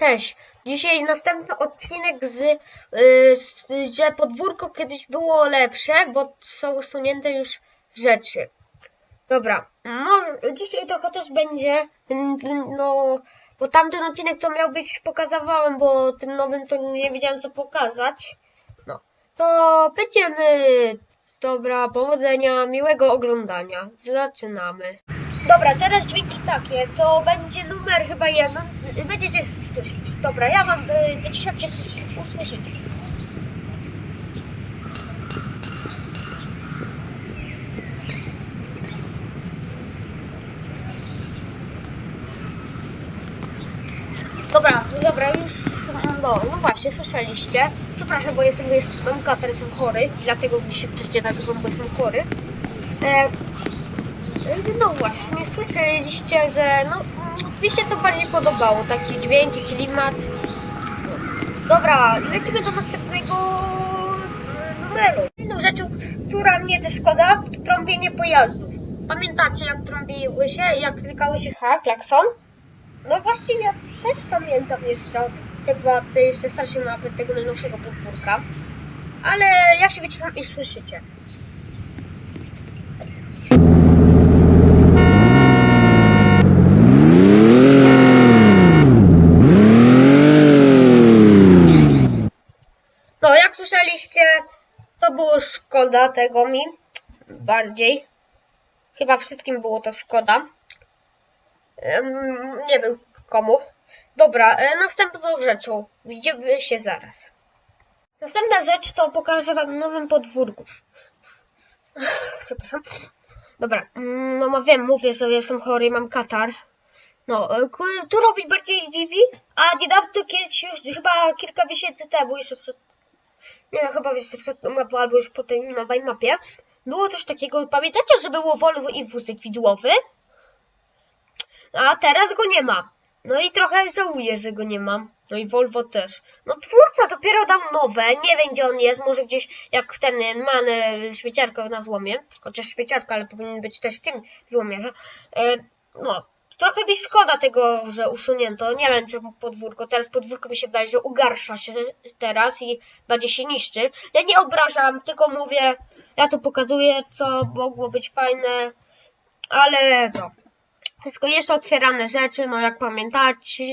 Cześć. Dzisiaj następny odcinek z, y, z że podwórko kiedyś było lepsze, bo są usunięte już rzeczy. Dobra, może dzisiaj trochę też będzie, no, bo tamten odcinek to miał być pokazywałem, bo tym nowym to nie wiedziałem co pokazać. No, to będziemy. Dobra, powodzenia, miłego oglądania. Zaczynamy. Dobra, teraz dźwięki takie, to będzie numer chyba jeden. Będziecie słyszeć. Dobra, ja wam y, wyciszam się, słyszy- usłyszycie. Dobra, dobra, już, no, no właśnie, słyszeliście. Przepraszam, bo jestem, jest, mam katar, jestem chory, dlatego dzisiaj wcześniej nagrywam, bo jestem chory. E, no właśnie, słyszeliście, że no, mi się to bardziej podobało, takie dźwięki, klimat. Dobra, lecimy do następnego e, numeru. Inną rzeczą, która mnie też szkoda, to trąbienie pojazdów. Pamiętacie, jak trąbiły się, jak klikały się H, klakson? No właściwie ja też pamiętam jeszcze od chyba tej jeszcze starszej mapy tego najnowszego podwórka. Ale ja się wyciszam i słyszycie. No, jak słyszeliście, to było szkoda tego mi. Bardziej. Chyba wszystkim było to szkoda. Nie wiem komu. Dobra, e, następną rzeczą. Widzimy się zaraz. Następna rzecz to pokażę wam nowym podwórku. Przepraszam. Dobra, mm, no ma- wiem, mówię, że jestem chory i mam katar. No, e, tu robić bardziej dziwi, a niedawno kiedyś już, chyba kilka miesięcy temu, jeszcze przed, nie no, chyba jeszcze przed tą mapą, albo już po tej nowej mapie, było coś takiego, pamiętacie, że było Volvo i wózek widłowy? A teraz go nie ma. No i trochę żałuję, że go nie mam. No i Volvo też. No twórca dopiero dał nowe, nie wiem gdzie on jest, może gdzieś jak ten man e, śmieciarka na złomie, chociaż śmieciarka, ale powinien być też tym złomierze. E, no, trochę mi szkoda tego, że usunięto. Nie wiem czemu podwórko, teraz podwórko mi się wydaje, że ugarsza się teraz i bardziej się niszczy. Ja nie obrażam, tylko mówię, ja tu pokazuję co mogło być fajne, ale to. Wszystko jest otwierane rzeczy, no jak pamiętacie,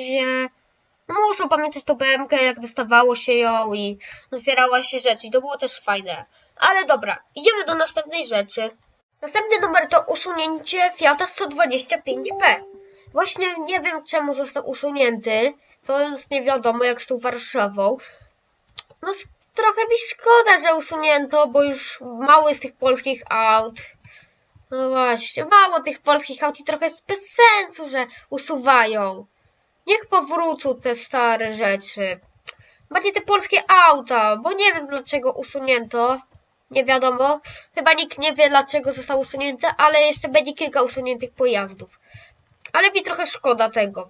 no muszą pamiętać tą BMK, jak dostawało się ją i otwierała się rzeczy, i to było też fajne. Ale dobra, idziemy do następnej rzeczy. Następny numer to usunięcie Fiata 125P. Właśnie nie wiem czemu został usunięty, to jest nie wiadomo jak z tą Warszawą. No trochę mi szkoda, że usunięto, bo już mało jest tych polskich aut. No właśnie, mało tych polskich aut i trochę jest bez sensu, że usuwają. Niech powrócą te stare rzeczy. Bardziej te polskie auta, bo nie wiem dlaczego usunięto. Nie wiadomo. Chyba nikt nie wie dlaczego zostało usunięte, ale jeszcze będzie kilka usuniętych pojazdów. Ale mi trochę szkoda tego.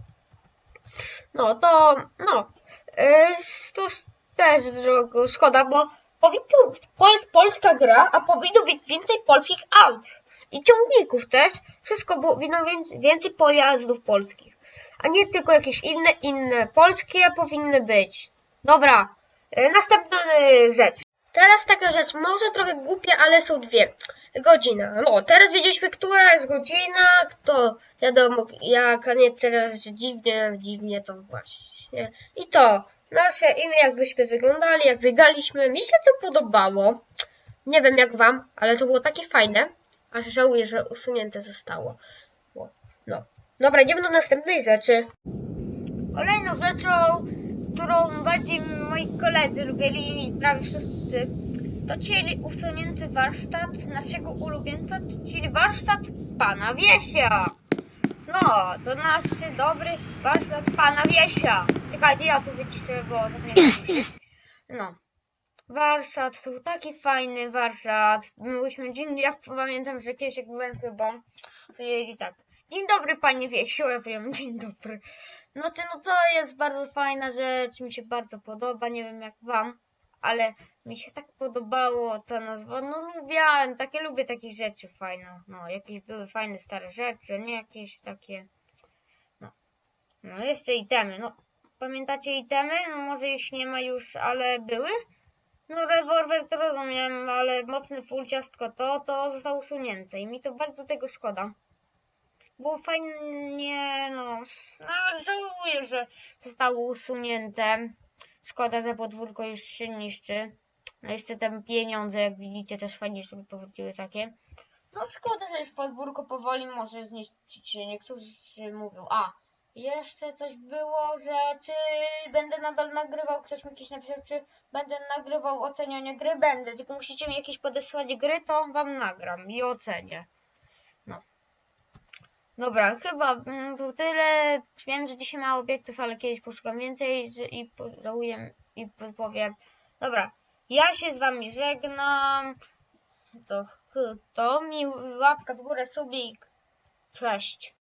No to, no. Yy, to też szkoda, bo powinno pol, polska gra, a powinno być więcej polskich aut. I ciągników też. Wszystko powinno więcej, więcej pojazdów polskich. A nie tylko jakieś inne, inne. Polskie powinny być. Dobra, e, następna rzecz. Teraz taka rzecz, może trochę głupia, ale są dwie. Godzina. No, teraz wiedzieliśmy, która jest godzina, kto wiadomo jak, a nie teraz, dziwnie, dziwnie to właśnie. I to, nasze imię, jak byśmy wyglądali, jak wygraliśmy, mi się to podobało. Nie wiem jak wam, ale to było takie fajne, aż żałuję, że usunięte zostało. No. Dobra, idziemy do następnej rzeczy. Kolejną rzeczą, którą bardziej moi koledzy lubili i prawie wszyscy, to czyli usunięty warsztat naszego ulubieńca, czyli warsztat pana Wiesia. No, to nasz dobry warsztat pana Wiesia. Czekajcie, ja tu wyciszę, bo zapomniałem. No. Warsztat, to był taki fajny warsztat. Byliśmy dzień, jak pamiętam, że kiedyś jak byłem chyba, powiedzieli tak. Dzień dobry panie Wiesiu, ja powiem dzień dobry. No to, no to jest bardzo fajna rzecz, mi się bardzo podoba, nie wiem jak wam, ale mi się tak podobało ta nazwa, no lubiałem, takie lubię takie rzeczy fajne, no jakieś były fajne stare rzeczy, nie jakieś takie, no, no jeszcze itemy, no Pamiętacie itemy? No może ich nie ma już, ale były? No rewolwer to rozumiem, ale mocny full ciastko to, to zostało usunięte i mi to bardzo tego szkoda. Było fajnie, no, no żałuję, że zostało usunięte. Szkoda, że podwórko już się niszczy. No jeszcze te pieniądze, jak widzicie, też fajnie, żeby powróciły takie. No szkoda, że już podwórko powoli może zniszczyć się. Niektórzy mówią, a jeszcze coś było, że czy będę nadal nagrywał, ktoś mi kiedyś napisał, czy będę nagrywał ocenianie gry, będę, tylko musicie mi jakieś podesłać gry, to wam nagram i ocenię. No. Dobra, chyba mm, to tyle. Wiem, że dzisiaj mało obiektów, ale kiedyś poszukam więcej i żałuję i powiem. Dobra, ja się z wami żegnam. To, to mi łapka w górę, subik. Cześć.